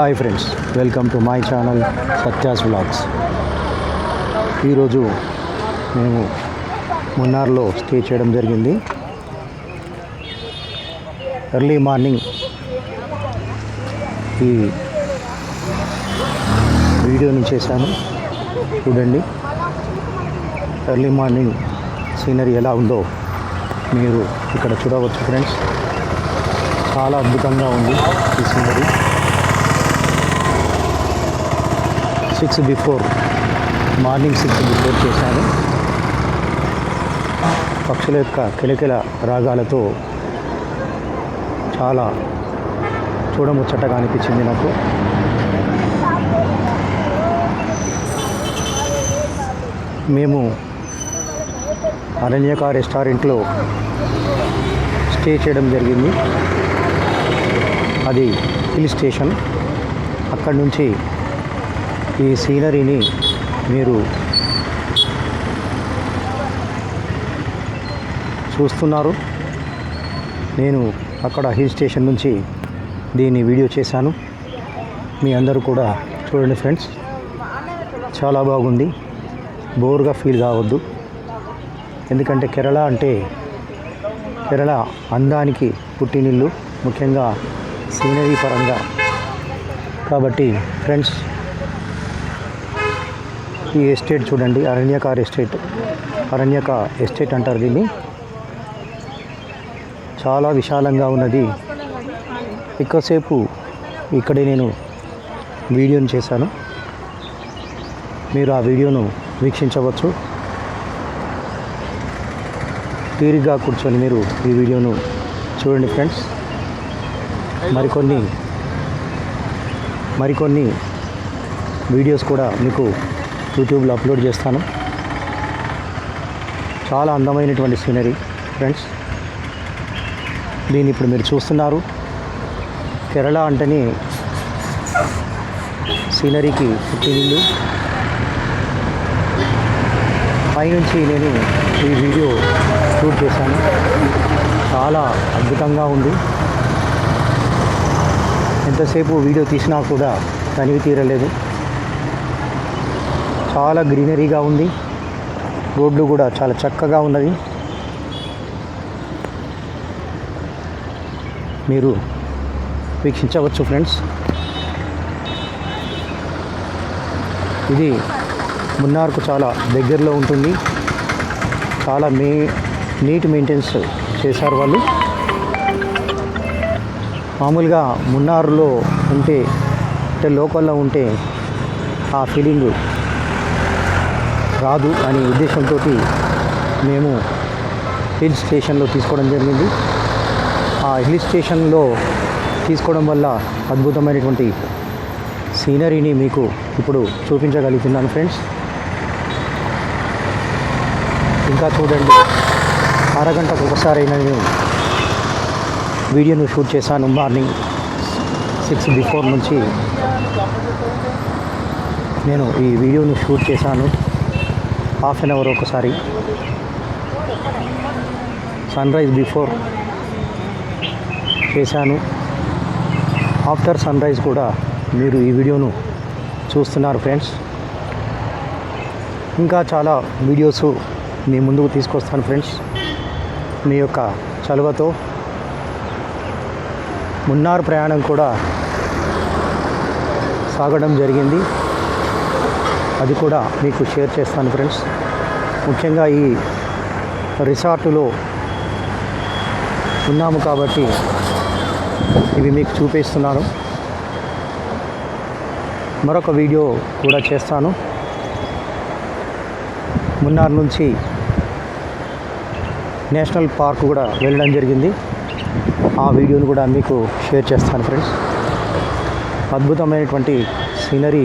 Hi friends welcome to my channel Satya's vlogs. ఈరోజు మేము మున్నార్లో stay చేయడం జరిగింది. ఎర్లీ మార్నింగ్ ఈ వీడియోని చేశాను. చూడండి ఎర్లీ మార్నింగ్ సీనరీ ఎలా ఉందో మీరు ఇక్కడ చూడవచ్చు ఫ్రెండ్స్. చాలా అద్భుతంగా ఉంది ఈ scenery. Six before morning six before చేశాను. పక్షుల యొక్క కిలకిల రాగాలతో చాలా చూడముచ్చటగా అనిపించింది నాకు. మేము అరణ్యక రెస్టారెంట్లో స్టే చేయడం జరిగింది. అది హిల్ స్టేషన్. అక్కడి నుంచి ఈ సీనరీని మీరు చూస్తున్నారు. నేను అక్కడ హిల్ స్టేషన్ నుంచి దీన్ని వీడియో చేశాను. మీ అందరూ కూడా చూడండి ఫ్రెండ్స్. చాలా బాగుంది. బోర్గా ఫీల్ కావద్దు. ఎందుకంటే కేరళ అంటే కేరళ అందానికి పుట్టినిల్లు. ముఖ్యంగా సీనరీ పరంగా. కాబట్టి ఫ్రెండ్స్ ఈ ఎస్టేట్ చూడండి అరణ్యకార్ ఎస్టేట్. అరణ్యక ఎస్టేట్ అంటారు దీన్ని. చాలా విశాలంగా ఉన్నది. ఎక్కువసేపు ఇక్కడే నేను వీడియోని చేశాను. మీరు ఆ వీడియోను వీక్షించవచ్చు. తీరిగ్గా కూర్చొని మీరు ఈ వీడియోను చూడండి ఫ్రెండ్స్. మరికొన్ని మరికొన్ని వీడియోస్ కూడా మీకు యూట్యూబ్లో అప్లోడ్ చేస్తాను. చాలా అందమైనటువంటి సీనరీ ఫ్రెండ్స్. దీన్ని ఇప్పుడు మీరు చూస్తున్నారు. కేరళ అంటేనే సీనరీకి పుట్టినిల్లు పైనుంచి నేను ఈ వీడియో షూట్ చేశాను. చాలా అద్భుతంగా ఉంది. ఎంతసేపు వీడియో తీసినా కూడా తనివి తీరలేదు. చాలా గ్రీనరీగా ఉంది. రోడ్లు కూడా చాలా చక్కగా ఉన్నది. మీరు వీక్షించవచ్చు ఫ్రెండ్స్. ఇది మున్నార్కు చాలా దగ్గరలో ఉంటుంది. చాలా మే నీట్ మెయింటెనెన్స్ చేశారు వాళ్ళు. మామూలుగా మున్నారులో ఉంటే అంటే లోకల్లో ఉంటే ఆ ఫీలింగ్ రాదు అనే ఉద్దేశంతో మేము హిల్ స్టేషన్లో తీసుకోవడం జరిగింది. ఆ హిల్ స్టేషన్లో తీసుకోవడం వల్ల అద్భుతమైనటువంటి సీనరీని మీకు ఇప్పుడు చూపించగలుగుతున్నాను ఫ్రెండ్స్. ఇంకా చూడండి అరగంటకు ఒకసారైనా నేను వీడియోను షూట్ చేశాను మార్నింగ్ సిక్స్ బిఫోర్ నుంచి. నేను ఈ వీడియోను షూట్ చేశాను. హాఫ్ అన్ అవర్ ఒకసారి. సన్ రైజ్ బిఫోర్ చేశాను. ఆఫ్టర్ సన్ రైజ్ కూడా మీరు ఈ వీడియోను చూస్తున్నారు ఫ్రెండ్స్. ఇంకా చాలా వీడియోస్ మీ ముందుకు తీసుకొస్తాను ఫ్రెండ్స్. మీ యొక్క చలువతో మున్నార్ ప్రయాణం కూడా సాగడం జరిగింది. అది కూడా మీకు షేర్ చేస్తాను ఫ్రెండ్స్. ముఖ్యంగా ఈ రిసార్టులో ఉన్నాము కాబట్టి ఇవి మీకు చూపిస్తున్నాను. మరొక వీడియో కూడా చేస్తాను. మున్నార్ నుంచి నేషనల్ పార్క్ కూడా వెళ్ళడం జరిగింది. ఆ వీడియోను కూడా మీకు షేర్ చేస్తాను ఫ్రెండ్స్. అద్భుతమైనటువంటి సీనరీ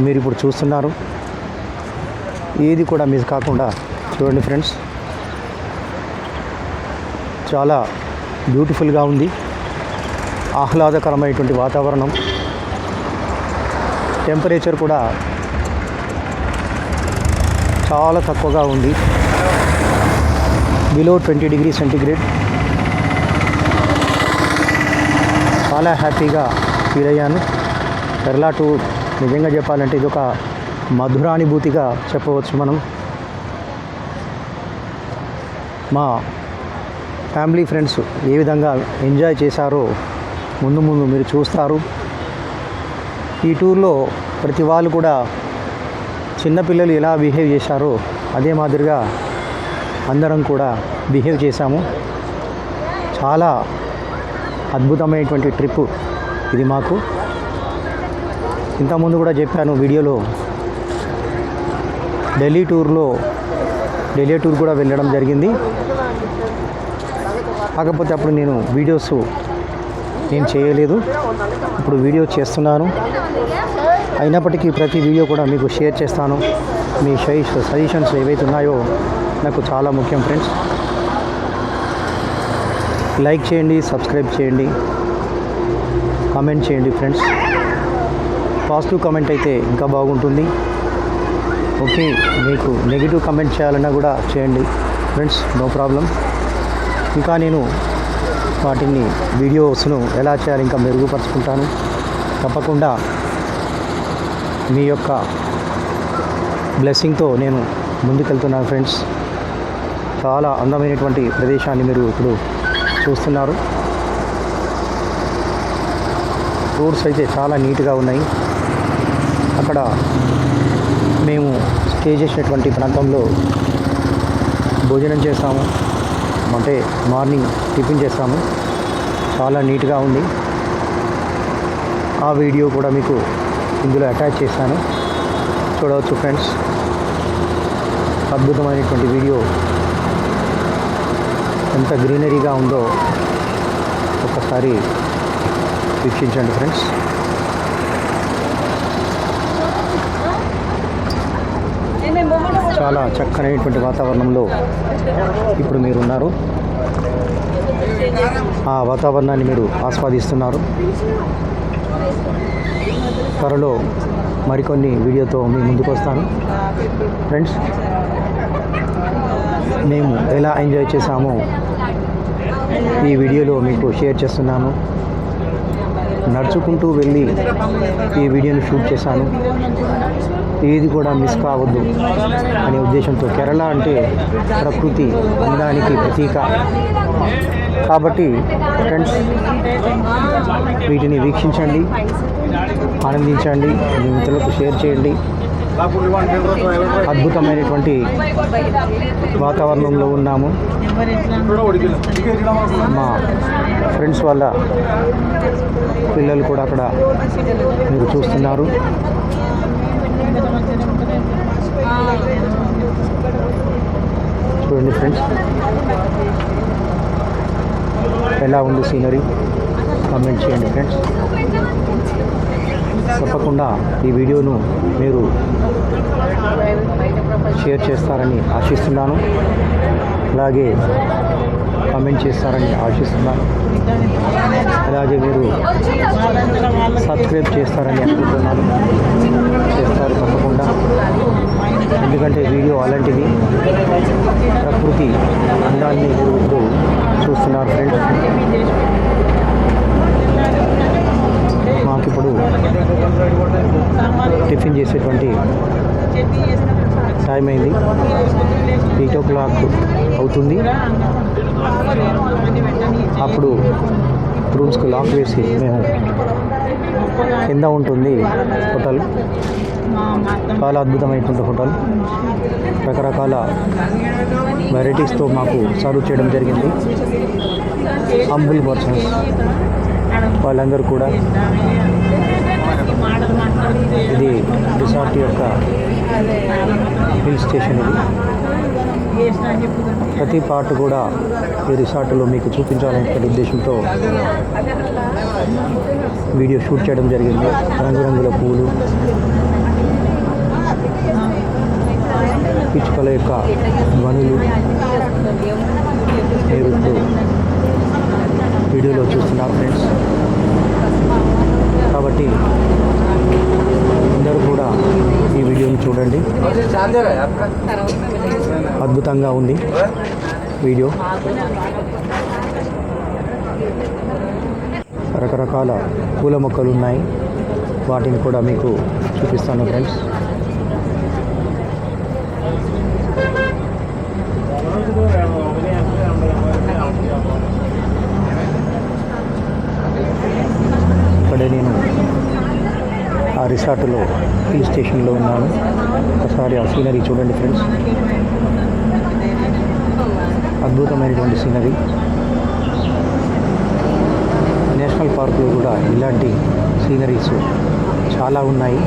మీరు ఇప్పుడు చూస్తున్నారు. ఏది కూడా మిస్ కాకుండా చూడండి ఫ్రెండ్స్. చాలా బ్యూటిఫుల్గా ఉంది. ఆహ్లాదకరమైనటువంటి వాతావరణం. టెంపరేచర్ కూడా చాలా తక్కువగా ఉంది. Below twenty degree centigrade. చాలా హ్యాపీగా ఫీల్ అయ్యాను. కేరళ టూర్ నిజంగా చెప్పాలంటే ఇది ఒక మధురానుభూతిగా చెప్పవచ్చు మనం. మా ఫ్యామిలీ ఫ్రెండ్స్ ఏ విధంగా ఎంజాయ్ చేశారో ముందు ముందు మీరు చూస్తారు. ఈ టూర్లో ప్రతి వాళ్ళు కూడా చిన్నపిల్లలు ఎలా బిహేవ్ చేశారో అదే మాదిరిగా అందరం కూడా బిహేవ్ చేశాము. చాలా అద్భుతమైనటువంటి ట్రిప్ ఇది మాకు. ఇంతకుముందు కూడా చెప్పాను వీడియోలో. ఢిల్లీ టూర్లో ఢిల్లీ టూర్ కూడా వెళ్ళడం జరిగింది. కాకపోతే అప్పుడు నేను వీడియోస్ నేను చేయలేదు. ఇప్పుడు వీడియో చేస్తున్నాను. అయినప్పటికీ ప్రతి వీడియో కూడా మీకు షేర్ చేస్తాను. మీ సజెష సజెషన్స్ ఏవైతే ఉన్నాయో నాకు చాలా ముఖ్యం ఫ్రెండ్స్. లైక్ చేయండి సబ్స్క్రైబ్ చేయండి. కామెంట్ చేయండి ఫ్రెండ్స్. పాజిటివ్ కమెంట్ అయితే ఇంకా బాగుంటుంది. ఓకే మీకు నెగిటివ్ కమెంట్ చేయాలన్నా కూడా చేయండి. ఫ్రెండ్స్ నో ప్రాబ్లం ఇంకా నేను వాటిని వీడియోస్ను ఎలా చేయాలి ఇంకా మెరుగుపరుచుకుంటాను. తప్పకుండా మీ యొక్క బ్లెస్సింగ్తో నేను ముందుకెళ్తున్నాను ఫ్రెండ్స్ చాలా అందమైనటువంటి ప్రదేశాన్ని మీరు ఇప్పుడు చూస్తున్నారు. రోడ్స్ అయితే చాలా నీట్గా ఉన్నాయి. అక్కడ మేము స్టే చేసినటువంటి ప్రాంతంలో భోజనం చేస్తాము. అంటే మార్నింగ్ టిఫిన్ చేస్తాము. చాలా నీట్గా ఉంది. ఆ వీడియో కూడా మీకు ఇందులో అటాచ్ చేశాను చూడవచ్చు ఫ్రెండ్స్. అద్భుతమైనటువంటి వీడియో. ఎంత గ్రీనరీగా ఉందో ఒకసారి వీక్షించండి ఫ్రెండ్స్. చాలా చక్కనైనటువంటి వాతావరణంలో ఇప్పుడు మీరు ఉన్నారు ఆ వాతావరణాన్ని మీరు ఆస్వాదిస్తున్నారు. త్వరలో మరికొన్ని వీడియోతో మీ ముందుకు వస్తాను. ఫ్రెండ్స్ మేము ఎలా ఎంజాయ్ చేసామో ఈ వీడియోలో మీకు షేర్ చేస్తున్నాను. నడుచుకుంటూ వెళ్ళి ఈ వీడియోని షూట్ చేశాను. ఏది కూడా మిస్ కావద్దు అనే ఉద్దేశంతో కేరళ అంటే ప్రకృతి అందానికి ప్రతీక. కాబట్టి ఫ్రెండ్స్ వీటిని వీక్షించండి ఆనందించండి మీ మిత్రులకు షేర్ చేయండి. అద్భుతమైనటువంటి వాతావరణంలో ఉన్నాము. మా ఫ్రెండ్స్ వాళ్ళ పిల్లలు కూడా అక్కడ మీరు చూస్తున్నారు. చూడండి ఫ్రెండ్స్. ఎలా ఉంది సీనరీ కామెంట్ చేయండి ఫ్రెండ్స్. తప్పకుండా ఈ వీడియోను మీరు షేర్ చేస్తారని ఆశిస్తున్నాను. అలాగే కామెంట్ చేస్తారని ఆశిస్తున్నాను. అలాగే మీరు సబ్స్క్రైబ్ చేస్తారని అనుకుంటున్నాను. చేస్తారు తప్పకుండా. ఎందుకంటే వీడియో అలాంటిది. ప్రకృతి అందాన్ని మీరు ఇప్పుడు చూస్తున్నారు ఫ్రెండ్స్. మాకు ఇప్పుడు టిఫిన్ చేసేటువంటి టైం అయింది ఎయిట్ ఓ క్లాక్ అవుతుంది. అప్పుడు రూమ్స్కి లాక్ వేసి మేము కింద ఉంటుంది హోటల్. చాలా అద్భుతమైనటువంటి హోటల్. రకరకాల వెరైటీస్తో మాకు సర్వ్ చేయడం జరిగింది. హంబుల్ పర్సన్స్ వాళ్ళందరూ కూడా ఇది రిసార్ట్ యొక్క హిల్ స్టేషన్ ఇది. ప్రతి పార్ట్ కూడా ఈ రిసార్ట్లో మీకు చూపించాలనే ఉద్దేశంతో వీడియో షూట్ చేయడం జరిగింది. రంగురంగుల పూలు పిచ్చుకల యొక్క ధ్వనులు మీరు ఇప్పుడు వీడియోలో చూస్తున్నారు ఫ్రెండ్స్ కాబట్టి అందరూ కూడా ఈ వీడియోని చూడండి అద్భుతంగా ఉంది. వీడియో. రకరకాల పూల మొక్కలు ఉన్నాయి. వాటిని కూడా మీకు చూపిస్తాను ఫ్రెండ్స్ ఇక్కడే నేను ఆ రిసార్ట్లో హిల్ స్టేషన్లో ఉన్నాను. ఒకసారి ఆ సీనరీ చూడండి ఫ్రెండ్స్ అద్భుతమైనటువంటి సీనరీ నేషనల్ పార్క్లో కూడా ఇలాంటి సీనరీస్ చాలా ఉన్నాయి.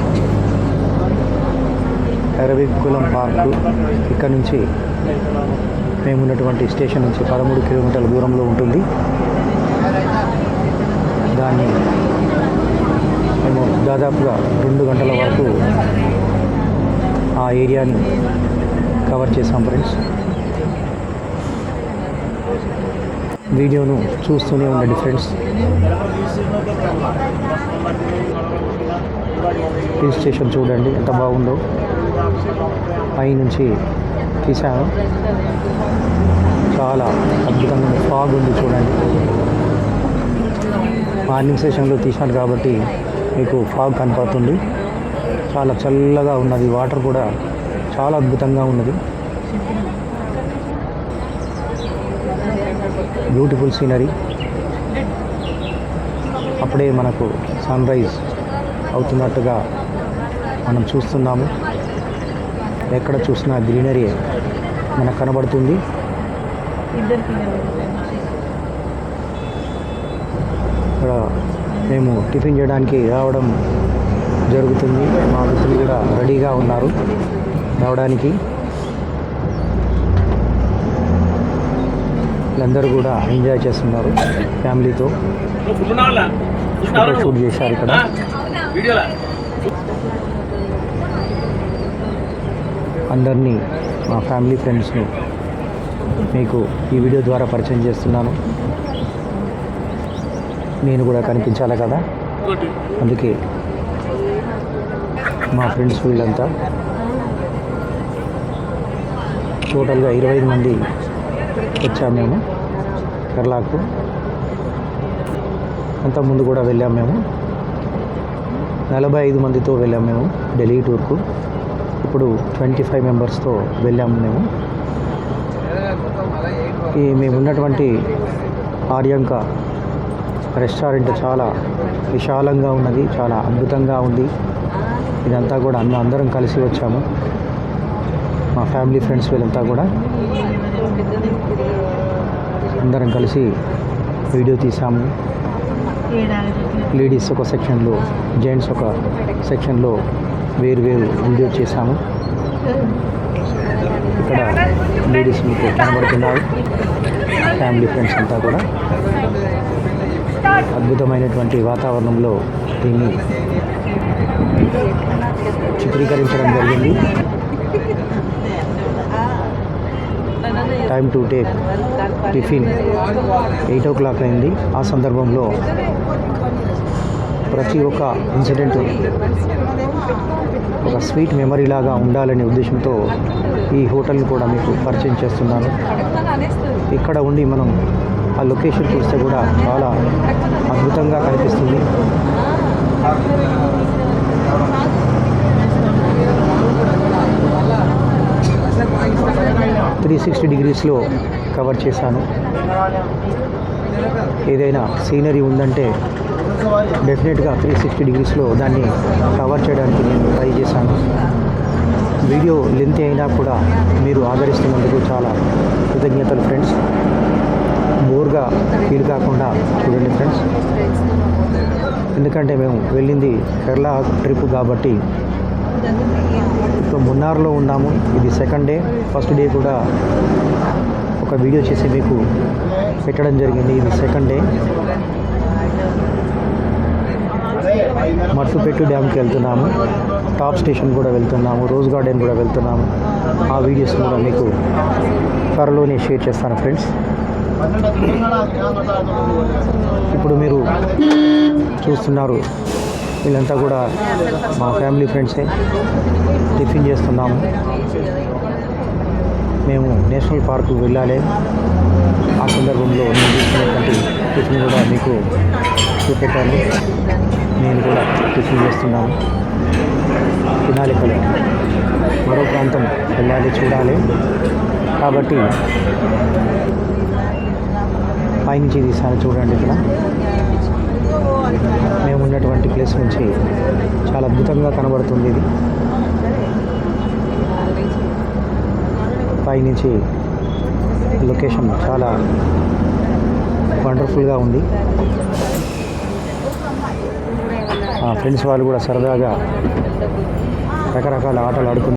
ఎరవికులం పార్కు ఇక్కడ నుంచి మేము ఉన్నటువంటి స్టేషన్ నుంచి పదమూడు కిలోమీటర్ల దూరంలో ఉంటుంది దాన్ని మేము దాదాపుగా రెండు గంటల వరకు ఆ ఏరియాని కవర్ చేసాం ఫ్రెండ్స్. వీడియోను చూస్తూనే ఉండండి ఫ్రెండ్స్. హిల్ స్టేషన్ చూడండి ఎంత బాగుందో. పై నుంచి తీసాను చాలా అద్భుతంగా ఫాగ్ ఉంది చూడండి. మార్నింగ్ సెషన్లో తీశాను కాబట్టి మీకు ఫాగ్ కనపడుతుంది. చాలా చల్లగా ఉన్నది. వాటర్ కూడా చాలా అద్భుతంగా ఉన్నది. బ్యూటిఫుల్ సీనరీ అప్పుడే మనకు సన్ రైజ్ అవుతున్నట్టుగా మనం చూస్తున్నాము. ఎక్కడ చూసినా గ్రీనరీ మనకు కనబడుతుంది ఇక్కడ మేము టిఫిన్ చేయడానికి రావడం జరుగుతుంది. మా మిత్రులు కూడా రెడీగా ఉన్నారు రావడానికి. వీళ్ళందరూ కూడా ఎంజాయ్ చేస్తున్నారు ఫ్యామిలీతో. ఫోటో షూట్ చేశారు ఇక్కడ. అందరినీ మా ఫ్యామిలీ ఫ్రెండ్స్ని మీకు ఈ వీడియో ద్వారా పరిచయం చేస్తున్నాను. నేను కూడా కనిపించాలి కదా? అందుకే మా ఫ్రెండ్స్ వీళ్ళంతా టోటల్గా ఇరవై ఐదు మంది వచ్చాము మేము కేరళకు అంతకుముందు కూడా వెళ్ళాం మేము. నలభై ఐదు మందితో వెళ్ళాం మేము ఢిల్లీ టూర్కు. ఇప్పుడు ట్వంటీ ఫైవ్ మెంబర్స్తో వెళ్ళాము మేము. ఈ మేము ఉన్నటువంటి ఆర్యంక రెస్టారెంట్ చాలా విశాలంగా ఉన్నది చాలా అద్భుతంగా ఉంది. ఇదంతా కూడా అన్న అందరం కలిసి వచ్చాము. మా ఫ్యామిలీ ఫ్రెండ్స్ వీళ్ళంతా కూడా అందరం కలిసి వీడియో తీసాము. లేడీస్ ఒక సెక్షన్లో జెంట్స్ ఒక సెక్షన్లో వేరు వేరు వీడియో చేశాము ఇక్కడ లేడీస్ మీకు కనబడుతున్నారు. ఫ్యామిలీ ఫ్రెండ్స్ అంతా కూడా. అద్భుతమైనటువంటి వాతావరణంలో దీన్ని చిత్రీకరించడం జరిగింది. Time to take tiffin eight o'clock అయింది. ఆ సందర్భంలో ప్రతి ఒక్క ఇన్సిడెంట్ ఒక స్వీట్ మెమరీ లాగా ఉండాలనే ఉద్దేశంతో ఈ హోటల్ని కూడా మీకు పరిచయం చేస్తున్నాను. ఇక్కడ ఉండి మనం ఆ లొకేషన్ చూస్తే కూడా చాలా అద్భుతంగా కనిపిస్తుంది. త్రీ సిక్స్టీ డిగ్రీస్లో కవర్ చేశాను. ఏదైనా సీనరీ ఉందంటే డెఫినెట్గా త్రీ సిక్స్టీ డిగ్రీస్లో దాన్ని కవర్ చేయడానికి నేను ట్రై చేశాను. వీడియో లెంత్ అయినా కూడా మీరు ఆదరిస్తున్నందుకు చాలా కృతజ్ఞతలు ఫ్రెండ్స్ బోర్గా ఫీల్ కాకుండా చూడండి ఫ్రెండ్స్ ఎందుకంటే మేము వెళ్ళింది కేరళ ట్రిప్ కాబట్టి ఇప్పుడు మున్నార్లో ఉన్నాము. ఇది సెకండ్ డే ఫస్ట్ డే కూడా ఒక వీడియో చేసి మీకు పెట్టడం జరిగింది. ఇది సెకండ్ డే మట్టుపెట్టు డ్యామ్కి వెళ్తున్నాము. టాప్ స్టేషన్ కూడా వెళ్తున్నాము. రోజ్ గార్డెన్ కూడా వెళ్తున్నాము. ఆ వీడియోస్ కూడా మీకు త్వరలోనే షేర్ చేస్తాను ఫ్రెండ్స్ ఇప్పుడు మీరు చూస్తున్నారు వీళ్ళంతా కూడా మా ఫ్యామిలీ ఫ్రెండ్సే. టిఫిన్ చేస్తున్నాము. మేము నేషనల్ పార్కు వెళ్ళాలి. ఆ సందర్భంలో నేను తీసుకున్నటువంటి టిఫిన్ కూడా మీకు చూపెట్టాను. నేను కూడా టిఫిన్ చేస్తున్నాను. తినాలి కదా. మరో ప్రాంతం వెళ్ళాలి చూడాలి. కాబట్టి పైనుంచి తీసాను చూడండి ఇక్కడ. మేము ఉన్నటువంటి ప్లేస్ నుంచి చాలా అద్భుతంగా కనబడుతుంది ఇది. పైనుంచి లొకేషన్ చాలా వండర్ఫుల్గా ఉంది. ఫ్రెండ్స్ వాళ్ళు కూడా సరదాగా రకరకాల ఆటలు ఆడుకుంటారు